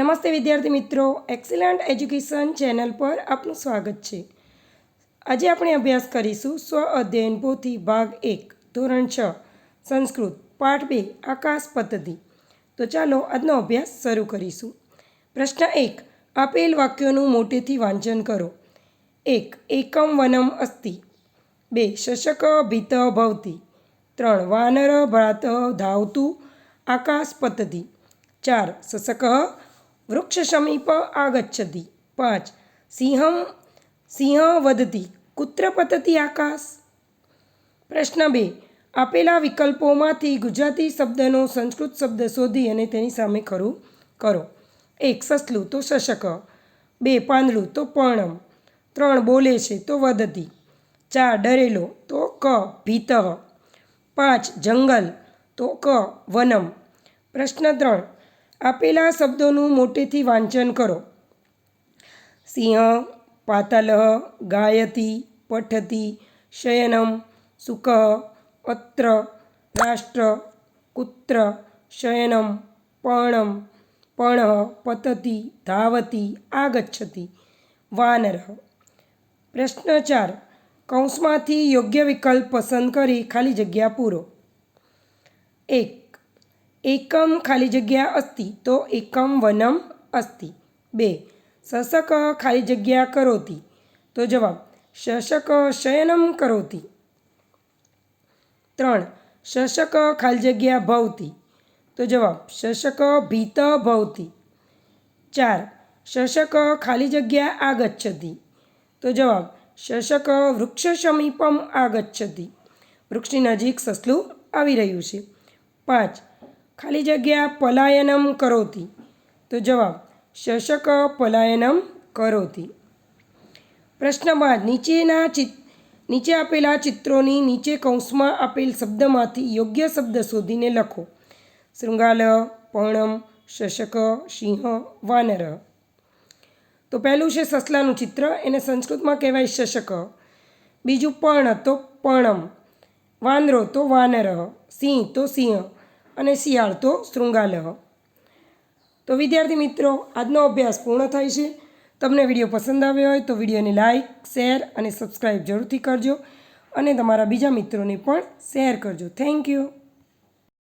નમસ્તે વિદ્યાર્થી મિત્રો એક્સિલન્ટ એજ્યુકેશન ચેનલ પર આપનું સ્વાગત છે. આજે આપણે અભ્યાસ કરીશું સ્વ અધ્યયન પોથી ભાગ એક, ધોરણ છ, સંસ્કૃત, પાઠ બે, આકાશ પદ્ધતિ. તો ચાલો આજનો અભ્યાસ શરૂ કરીશું. પ્રશ્ન એક, આપેલ વાક્યોનું મોટેથી વાંચન કરો. એક, એકમ વનમ અસ્તિ. બે, શશક ભીત ભવતી. ત્રણ, વાનર ભ્રાત ધાવતું, આકાશ પદ્ધતિ. ચાર, શશક વૃક્ષ સમીપ આગચ્છતિ પાંચ સિંહ સિંહ વધતી કુત્ર પતતી આકાશ પ્રશ્ન બે આપેલા વિકલ્પોમાંથી ગુજરાતી શબ્દનો સંસ્કૃત શબ્દ શોધી અને તેની સામે ખરું કરો। એક, સસલું તો શશક, બે પાંદલું તો પર્ણમ, ત્રણ, બોલે છે તો વધતી ચાર, ડરેલો તો ક, ભીત, પાંચ, જંગલ તો ક, વનમ, પ્રશ્ન ત્રણ આપેલા શબ્દોનું મોટેથી વાંચન કરો. સિંહ પાતાલ ગાયતી, પઠતી, શયનમ, સુખ અત્ર રાષ્ટ્ર, કુત્ર, શયનમ પર્ણમ પર્ણ પતતી, ધાવતી, આગચ્છતી, વાનર. પ્રશ્ન ચાર. કૌંસમાંથી યોગ્ય વિકલ્પ પસંદ કરી ખાલી જગ્યા પૂરો. એક. એકમ ખાલી જગ્યા અસ્તિ, તો એકમ વનમ અસ્તિ. બે, શશક ખાલી જગ્યા કરોતી, તો જવાબ, શશક શયનમ કરોતી. ત્રણ, શશક ખાલી જગ્યા ભવતી, તો જવાબ, શશક ભીત ભવતી. ચાર, શશક ખાલી જગ્યા આગચ્છતી, તો જવાબ, શશક વૃક્ષ સમીપમ આગચ્છતી. વૃક્ષની નજીક સસલું આવી રહ્યું છે. પાંચ ખાલી જગ્યા પલાયનમ કરોતી. તો જવાબ, શશક પલાયનમ કરોતી. પ્રશ્ન બાદ નીચેના ચિત, નીચે આપેલા ચિત્રોની નીચે કૌંસમાં આપેલ શબ્દમાંથી યોગ્ય શબ્દ શોધીને લખો. શૃંગાલ, પર્ણમ, શશક, સિંહ, વાનર. તો પહેલું છે સસલાનું ચિત્ર. એને સંસ્કૃતમાં કહેવાય શશક. બીજું પર્ણ તો પર્ણમ. વાંદરો તો વાનર. સિંહ તો સિંહ. અને શિયાળ તો શૃંગાલહ તો વિદ્યાર્થી મિત્રો, આજનો અભ્યાસ પૂર્ણ થાય છે. તમને વીડિયો પસંદ આવ્યો હોય તો વિડીયોને લાઇક શેર અને સબસ્ક્રાઈબ જરૂરથી કરજો અને તમારા બીજા મિત્રોને પણ શેર કરજો. Thank you.